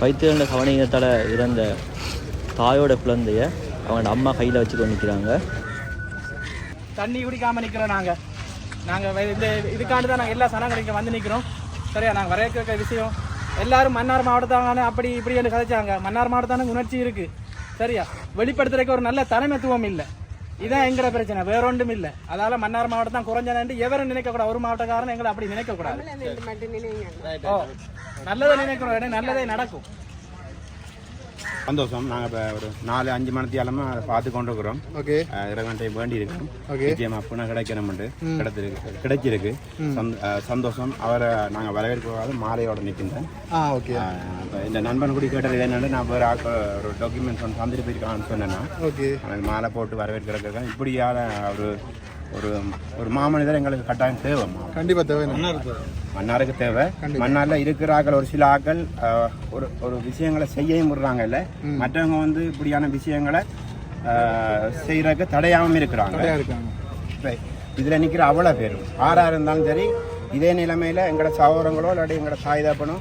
வைத்தியர்கள கவனியத்தால் இறந்த தாயோட குழந்தைய அவங்க அம்மா கையில் வச்சு கொண்டு நிற்கிறாங்க தண்ணி குடிக்காம நிக்கிறோம் நாங்க. நாங்க வே- இந்த இதுக்காண்டு தான் நாங்க எல்லா சனங்களும் இங்க வந்து நிக்கிறோம். சரியா? நாங்க வரையறுக்க விஷயம். எல்லாரும் மன்னார் மாவட்டத்தான அப்படி இப்படி என்று கதைச்சாங்க. மன்னார் மாவட்டத்தான உணர்ச்சி இருக்கு. சரியா? வெளிப்படுத்துறதுக்கு ஒரு நல்ல தலைமைத்துவம் இல்லை. இதான் எங்கட பிரச்சனை. வேற ஒன்றும் இல்லை. அதால மன்னார் மாவட்டம் தான் குறைஞ்சனு எவரும் நினைக்க கூடாது ஒரு மாவட்டக்காரன் எங்களை அப்படி நினைக்க கூடாது ஓ. நல்லதை நினைக்கிறோம் இடம் நல்லதே நடக்கும். சந்தோஷம். நாங்கள் இப்போ ஒரு நாலு அஞ்சு மணித்தியாலமாக பார்த்து கொண்டு இருக்கிறோம் ஓகே. இறைவன் டைம் வேண்டி இருக்கோம் Okay. நிச்சயமா புன கிடைக்கணும்ட்டு கிடைச்சிருக்கு. கிடைச்சிருக்கு சந்தோஷம். அவரை நாங்கள் வரவேற்கவாது மாலையோட நிற்கின்றேன் ஆ ஓகே. இந்த நண்பன் கூட கேட்டது என்னென்னு நான் வேறு ஒரு டாக்குமெண்ட்ஸ் ஒன்று தந்துட்டு போயிருக்கான்னு சொன்னேன்னா ஓகே. மாலை போட்டு வரவேற்கிறதுக்கு இப்படியான ஒரு ஒரு ஒரு மாமனிதர் எங்களுக்கு கட்டாயம் தேவை மா- கண்டிப்பா தேவை. மன்னாருக்கு. தேவை. மன்னார்ல இருக்கிற ஆக்கள் ஒரு சில ஆக்கள் ஒரு ஒரு விஷயங்களை செய்யவும் விடுறாங்கல்ல. மற்றவங்க வந்து இப்படியான விஷயங்களை அஹ், செய்யறதுக்கு தடையாம இருக்கிறாங்க. இதுல நிக்கிற அவ்வளோ பேர். ஆறா இருந்தாலும் சரி இதே நிலைமையில எங்களோட சகோதரங்களோ இல்லாட்டி எங்களோட தாய் தப்பனோ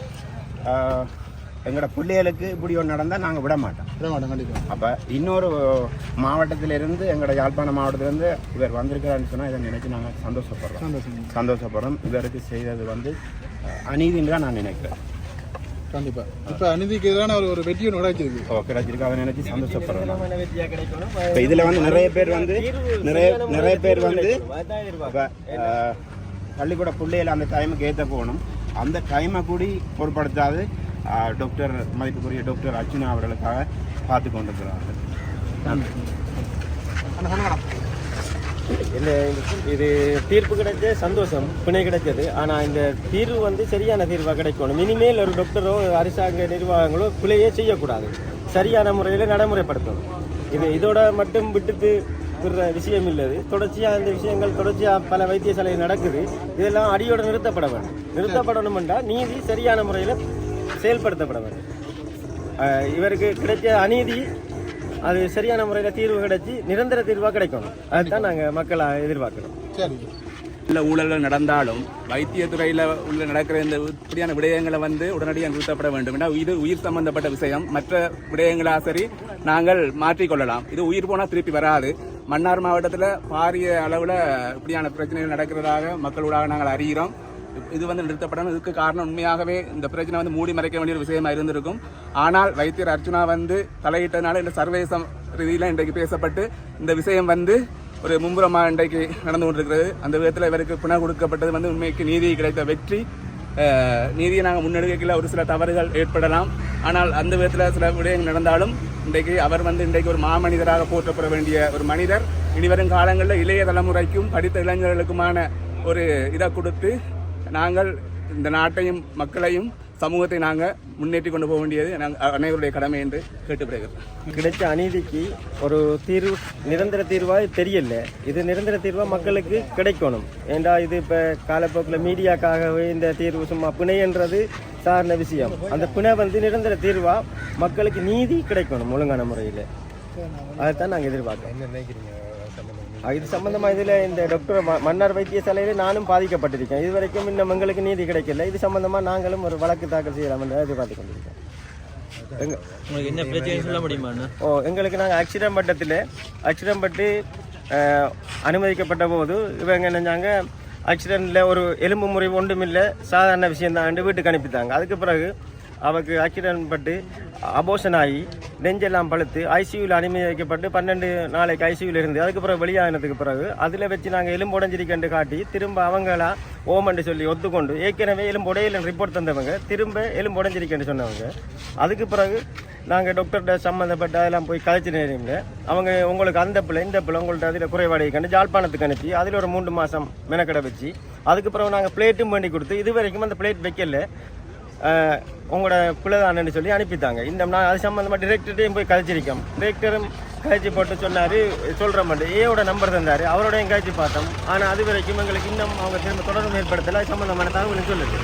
ஆஹ், எங்களோட பிள்ளைகளுக்கு இப்படி ஒன்று நடந்தால் நாங்கள் விட மாட்டோம். விட மாட்டோம் கண்டிப்பா. அப்போ இன்னொரு மாவட்டத்திலிருந்து எங்களோட யாழ்ப்பாண மாவட்டத்திலிருந்து இவர் வந்திருக்கிறாருன்னு சொன்னால் இதை நினைச்சு நாங்கள் சந்தோஷப்படுறோம். சந்தோஷம். சந்தோஷப்படுறோம். இவருக்கு செய்தது வந்து அநீதின்னு தான் நான் நினைக்கிறேன். கண்டிப்பா. இப்ப அநீதிக்கு எதிரான ஒரு ஒரு வெற்றி ஒன்று கிடைச்சிருக்கு ஓ கிடைச்சிருக்கு அதை நினைச்சு சந்தோஷப்படுறோம் இப்போ இதில் வந்து நிறைய பேர் வந்து நிறைய நிறைய பேர் வந்து பள்ளிக்கூட பிள்ளைகள் அந்த டைமுக்கு ஏற்ற போகணும். அந்த டைமை கூடி பொருட்படுத்தாது. டாக்டர் மதிப்புக்குரிய டாக்டர் அர்ஜுனா அவர்களுக்காக பார்த்து கொண்டிருக்கிறார்கள். இந்த இது தீர்ப்பு கிடைச்ச சந்தோஷம் பிணை கிடைச்சது. ஆனால் இந்த தீர்வு வந்து சரியான தீர்வாக கிடைக்கணும். இனிமேல் ஒரு டாக்டரோ அரசாங்க நிர்வாகங்களோ பிழையே செய்யக்கூடாது. சரியான முறையில் நடைமுறைப்படுத்தணும். இது இதோட மட்டும் விட்டுட்டு விடுற விஷயம் இல்லது. தொடர்ச்சியாக இந்த விஷயங்கள் தொடர்ச்சியாக பல வைத்தியசாலையில் நடக்குது. இதெல்லாம் அடியோடு நிறுத்தப்பட வேண்டும். நிறுத்தப்படணும்ன்றா நீதி சரியான முறையில் செயல்படுத்தப்பட இவருக்கு கிடைச்ச அநீதி அது சரியான முறையில் தீர்வு கிடைச்சி நிரந்தர தீர்வாக கிடைக்கணும் அதுதான் நாங்கள் மக்களை எதிர்பார்க்குறோம். சரி. உள்ள ஊழல்கள் நடந்தாலும் வைத்தியத்துறையில் உள்ள நடக்கிற இந்த இப்படியான விடயங்களை வந்து உடனடியாக நிறுத்தப்பட வேண்டும். ஏன்னா இது உயிர் சம்பந்தப்பட்ட விஷயம். மற்ற விடயங்களா சரி நாங்கள் மாற்றிக்கொள்ளலாம். இது உயிர் போனால் திருப்பி வராது. மன்னார் மாவட்டத்தில் பாரிய அளவில் இப்படியான பிரச்சனைகள் நடக்கிறதாக மக்களூடாக நாங்கள் அறிகிறோம். இது வந்து நிறுத்தப்படணும் இதுக்கு காரணம் உண்மையாகவே இந்த பிரச்சனை வந்து மூடி மறைக்க வேண்டிய ஒரு விஷயமா இருந்திருக்கும். ஆனால் வைத்தியர் அர்ச்சுனா வந்து தலையிட்டதுனால இந்த சர்வதேச ரீதியில் இன்றைக்கு பேசப்பட்டு இந்த விஷயம் வந்து ஒரு மும்புறமாக இன்றைக்கு நடந்து கொண்டிருக்கிறது. அந்த விதத்தில் இவருக்கு புன கொடுக்கப்பட்டது வந்து உண்மைக்கு நீதி கிடைத்த வெற்றி. நீதியை நாங்கள் முன்னெடுக்கல ஒரு சில தவறுகள் ஏற்படலாம். ஆனால் அந்த விதத்தில் சில விடயங்கள் நடந்தாலும் இன்றைக்கு அவர் வந்து இன்றைக்கு ஒரு மாமனிதராக போற்றப்பட வேண்டிய ஒரு மனிதர். இனிவரும் காலங்களில் இளைய தலைமுறைக்கும் படித்த இளைஞர்களுக்குமான ஒரு இதை கொடுத்து நாங்கள் இந்த நாட்டையும் மக்களையும் சமூகத்தை நாங்கள் முன்னேற்றி கொண்டு போக வேண்டியது நாங்கள் அனைவருடைய கடமை என்று கேட்டுப்படுகிறோம் கிடைச்ச அநீதிக்கு ஒரு தீர்வு நிரந்தர தீர்வாக தெரியல. இது நிரந்தர தீர்வாக மக்களுக்கு கிடைக்கணும். ஏண்டா இது இப்போ காலப்போக்கில் மீடியாக்காகவே இந்த தீர்வு சும்மா பிணைன்றது சார்ந்த விஷயம். அந்த பிணை வந்து நிரந்தர தீர்வாக மக்களுக்கு நீதி கிடைக்கணும் ஒழுங்கான முறையில். அதைத்தான் நாங்கள் எதிர்பார்க்கிறோம். அஹ் இது சம்பந்தமா இதுல இந்த டாக்டர் மன்னார் வைத்தியசாலையில நானும் பாதிக்கப்பட்டிருக்கேன். இது வரைக்கும் இன்னும் எங்களுக்கு நீதி கிடைக்கல. இது சம்பந்தமா நாங்களும் ஒரு வழக்கு தாக்கல் செய்யலாம் என்று எதிர்பார்த்து கொண்டிருக்கோம் என்ன பிரச்சனை சொல்ல முடியுமாண்ணா ஓ எங்களுக்கு நாங்கள் ஆக்சிடென்ட் பட்டத்தில் ஆக்சிடென்ட் பட்டு அனுமதிக்கப்பட்ட போது இவங்க நினைஞ்சாங்க ஆக்சிடென்ட்டில் ஒரு எலும்பு முறிவு ஒன்றும் இல்லை சாதாரண விஷயம் தான் வீட்டுக்கு அனுப்பித்தாங்க. அதுக்கு பிறகு அவருக்கு ஆக்சிடென்ட் பட்டு அபோஷன் ஆகி நெஞ்செல்லாம் பழுத்து ஐசியூவில் அனுமதிக்கப்பட்டு பன்னெண்டு நாளைக்கு ஐசியூவில் இருந்து அதுக்கு பிறகு வெளியாகினதுக்கு பிறகு அதில் வச்சு நாங்கள் எலும்பு உடஞ்சிருக்கேன் காட்டி திரும்ப அவங்களா ஓமண்டு சொல்லி ஒத்துக்கொண்டு ஏற்கனவே எலும்பு உடையில ரிப்போர்ட் தந்தவங்க திரும்ப எலும்பு உடஞ்சிருக்கேன்னு சொன்னவங்க. அதுக்கு பிறகு நாங்கள் டாக்டர்கிட்ட சம்மந்தப்பட்ட அதெல்லாம் போய் கதைச்சு நேரில் அவங்க உங்களுக்கு அந்த பிள்ளை இந்த பிள்ளை உங்கள்கிட்ட அதில் குறைபாடு கண்டு ஜாழ்ப்பாணத்துக்கு அனுப்பி அதில் ஒரு மூன்று மாதம் மெனக்கடை வச்சு அதுக்கு பிறகு நாங்கள் பிளேட்டும் பண்ணி கொடுத்து இது வரைக்கும் அந்த பிளேட் வைக்கல. உங்களோட பிள்ளை தானேன்னு சொல்லி அனுப்பித்தாங்க. இந்த நான் அது சம்மந்தமாக டிரெக்டர்டையும் போய் கதைச்சிருக்கோம் டிரெக்டரும் கழிச்சு போட்டு சொன்னார் சொல்கிற மட்டும் ஏவோட நம்பர் தந்தார் அவரோடையும் கழிச்சு பார்த்தோம். ஆனால் அது வரைக்கும் எங்களுக்கு இன்னும் அவங்க திரும்ப தொடர்பு ஏற்படுத்தலை. அது சம்மந்தமான தகவல் சொல்லுது.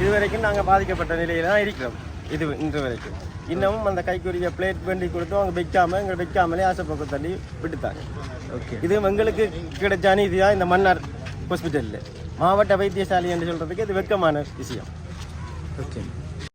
இது வரைக்கும் நாங்கள் பாதிக்கப்பட்ட நிலையில தான் இருக்கிறோம். இது இன்று வரைக்கும். இன்னமும் அந்த கைக்குரிய பிளேட் வேண்டி கொடுத்து அவங்க வைக்காம எங்களை வைக்காமலே ஆசைப்பக்க தள்ளி விட்டுட்டாங்க. ஓகே இது எங்களுக்கு கிடைச்ச அநீதியாக இந்த மன்னார் ஹாஸ்பிட்டலில் மாவட்ட வைத்தியசாலை என்று சொல்கிறதுக்கு இது வெக்கமான விஷயம். ஓகே